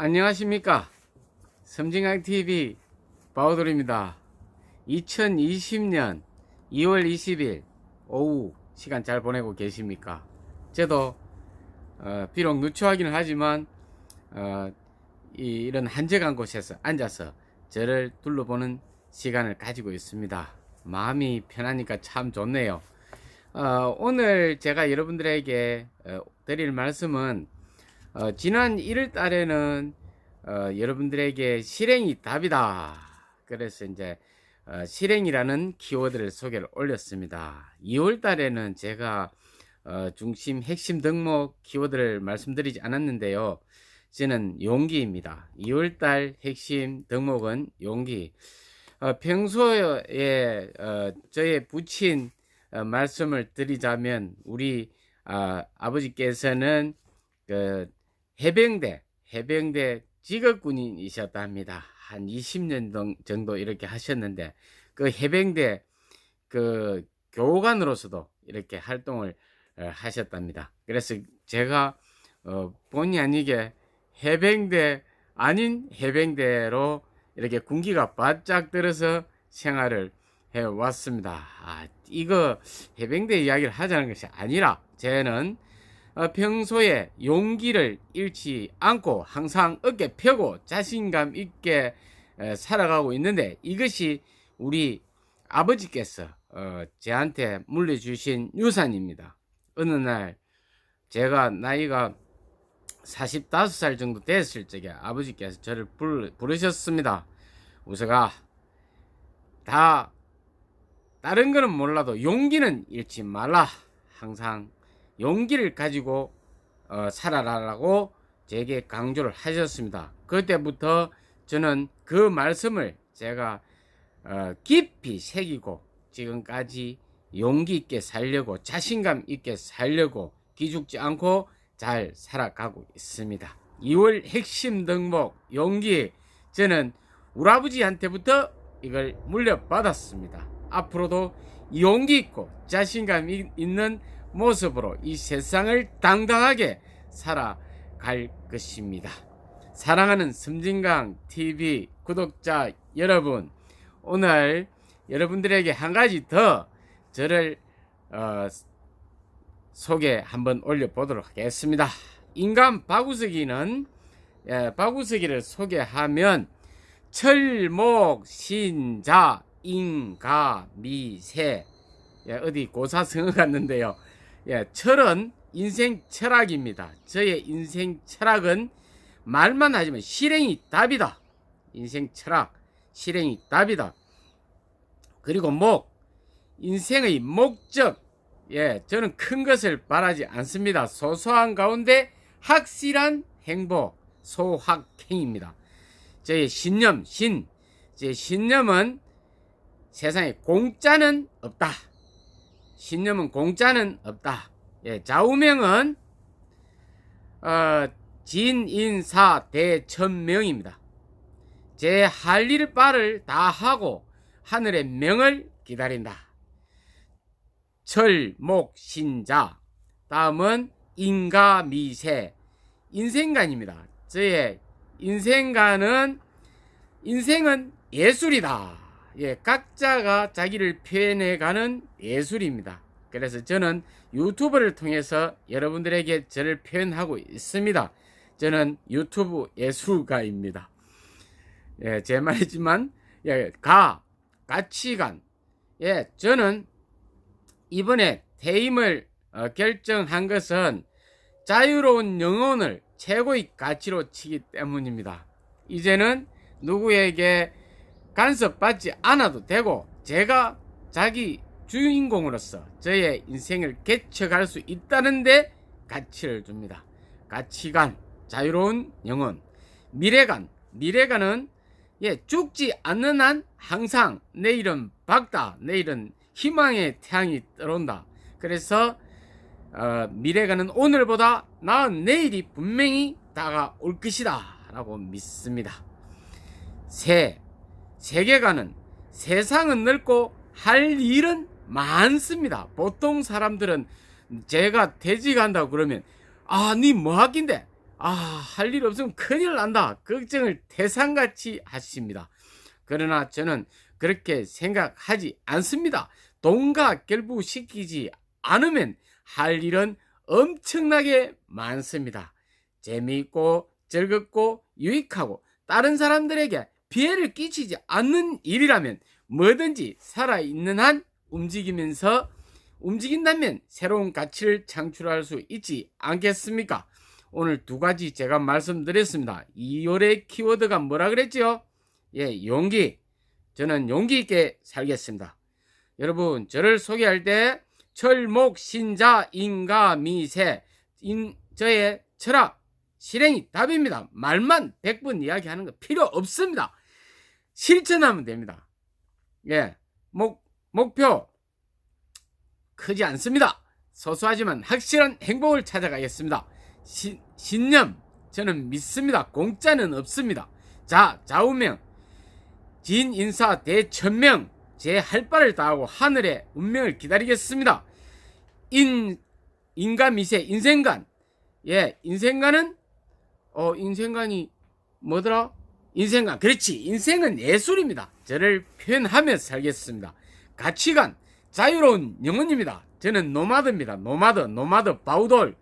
안녕하십니까? 섬진강TV 바오돌입니다. 2020년 2월 20일 오후 시간 잘 보내고 계십니까? 저도 어, 비록 누추하기는 하지만 어, 이, 런 한적한 곳에서 앉아서 저를 둘러보는 시간을 가지고 있습니다. 마음이 편하니까 참 좋네요. 어, 오늘 제가 여러분들에게 어, 드릴 말씀은 어, 지난 1월 달에는 어, 여러분들에게 실행이 답이다. 그래서 이제 어, 실행이라는 키워드를 소개를 올렸습니다. 2월 달에는 제가 어, 중심 핵심 덕목 키워드를 말씀드리지 않았는데요. 저는 용기입니다. 2월 달 핵심 덕목은 용기. 어, 평소에 어, 저의 붙인 어, 말씀을 드리자면 우리 아, 아버지께서는 그 해병대 해병대 직업군인이셨다 합니다. 한 20년 정도 이렇게 하셨는데 그 해병대 그 교관으로서도 이렇게 활동을 어, 하셨답니다. 그래서 제가 어, 본의 아니게 해병대 아닌 해병대로 이렇게 군기가 바짝 들어서 생활을 해 왔습니다. 아, 이거 해병대 이야기를 하자는 것이 아니라 저는 어, 평소에 용기를 잃지 않고 항상 어깨 펴고 자신감 있게 에, 살아가고 있는데 이것이 우리 아버지께서 어, 저한테 물려주신 유산입니다. 어느 날 제가 나이가 45살 정도 됐을 적에 아버지께서 저를 부르, 부르셨습니다. 우서가 다 다른 거는 몰라도 용기는 잃지 말라. 항상 용기를 가지고 어, 살아라라고 제게 강조를 하셨습니다. 그때부터 저는 그 말씀을 제가 어, 깊이 새기고 지금까지 용기 있게 살려고 자신감 있게 살려고 기죽지 않고 잘 살아가고 있습니다. 2월 핵심 덕목 용기 저는 우리 아버지한테부터 이걸 물려받았습니다. 앞으로도 용기 있고 자신감 있는 모습으로 이 세상을 당당하게 살아갈 것입니다. 사랑하는 섬진강 TV 구독자 여러분, 오늘 여러분들에게 한 가지 더 저를 어, 소개 한번 올려보도록 하겠습니다. 인간 바구석이는 예, 바구석이를 소개하면 철목 신자 인가 미세 예, 어디 고사 성어 갔는데요. 예, 철은 인생 철학입니다. 저의 인생 철학은 말만 하지만 실행이 답이다. 인생 철학, 실행이 답이다. 그리고 목, 인생의 목적. 예, 저는 큰 것을 바라지 않습니다. 소소한 가운데 확실한 행복, 소확행입니다. 저의 신념, 신, 제 신념은 세상에 공짜는 없다. 신념은 공짜는 없다. 예, 좌우명은 어, 진인사 대천명입니다. 제 할 일 바를 다 하고 하늘의 명을 기다린다. 철목 신자 다음은 인가미세 인생관입니다. 저의 인생관은 인생은 예술이다. 예, 각자가 자기를 표현해가는 예술입니다. 그래서 저는 유튜브를 통해서 여러분들에게 저를 표현하고 있습니다. 저는 유튜브 예술가입니다. 예, 제 말이지만, 예, 가, 가치관. 예, 저는 이번에 퇴임을 어, 결정한 것은 자유로운 영혼을 최고의 가치로 치기 때문입니다. 이제는 누구에게 간섭받지 않아도 되고 제가 자기 주인공으로서 저의 인생을 개척할 수 있다는데 가치를 줍니다. 가치관, 자유로운 영혼, 미래관, 미래관은 예, 죽지 않는 한 항상 내일은 밝다, 내일은 희망의 태양이 떠온다. 그래서 어, 미래가는 오늘보다 나은 내일이 분명히 다가올 것이다 라고 믿습니다. 새, 세계관은 세상은 넓고 할 일은 많습니다. 보통 사람들은 제가 퇴직한다고 그러면 아, 니뭐 하긴데? 아, 할 일 없으면 큰일 난다. 걱정을 태산같이 하십니다. 그러나 저는 그렇게 생각하지 않습니다. 돈과 결부시키지 않으면 할 일은 엄청나게 많습니다. 재미있고 즐겁고 유익하고 다른 사람들에게 피해를 끼치지 않는 일이라면 뭐든지 살아있는 한 움직이면서 움직인다면 새로운 가치를 창출할 수 있지 않겠습니까? 오늘 두 가지 제가 말씀드렸습니다. 2월의 키워드가 뭐라 그랬지요? 예, 용기. 저는 용기 있게 살겠습니다. 여러분, 저를 소개할 때 철목, 신자, 인가, 미세, 인, 저의 철학, 실행이 답입니다. 말만 100번 이야기하는 거 필요 없습니다. 실천하면 됩니다. 예, 목, 목표, 크지 않습니다. 소소하지만 확실한 행복을 찾아가겠습니다. 시, 신념, 저는 믿습니다. 공짜는 없습니다. 자, 좌우명, 진 인사 대천명, 제 할 바를 다하고 하늘의 운명을 기다리겠습니다. 인, 인간 미세, 인생관. 예, 인생관은, 어, 인생관이 뭐더라? 인생관. 그렇지. 인생은 예술입니다. 저를 표현하며 살겠습니다. 가치관, 자유로운 영혼입니다. 저는 노마드입니다. 노마드, 노마드, 바우돌,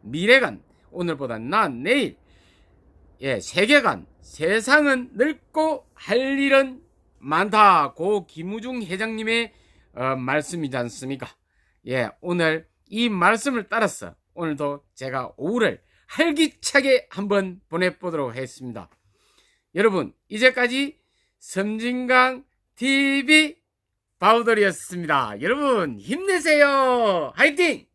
미래관, 오늘보다 나은 내일, 예, 세계관, 세상은 넓고 할 일은 많다. 고 김우중 회장님의 어, 말씀이지 않습니까? 예, 오늘 이 말씀을 따라서 오늘도 제가 오후를 활기차게 한번 보내보도록 하겠습니다. 여러분, 이제까지 섬진강 TV 바우돌이었습니다. 여러분, 힘내세요! 화이팅!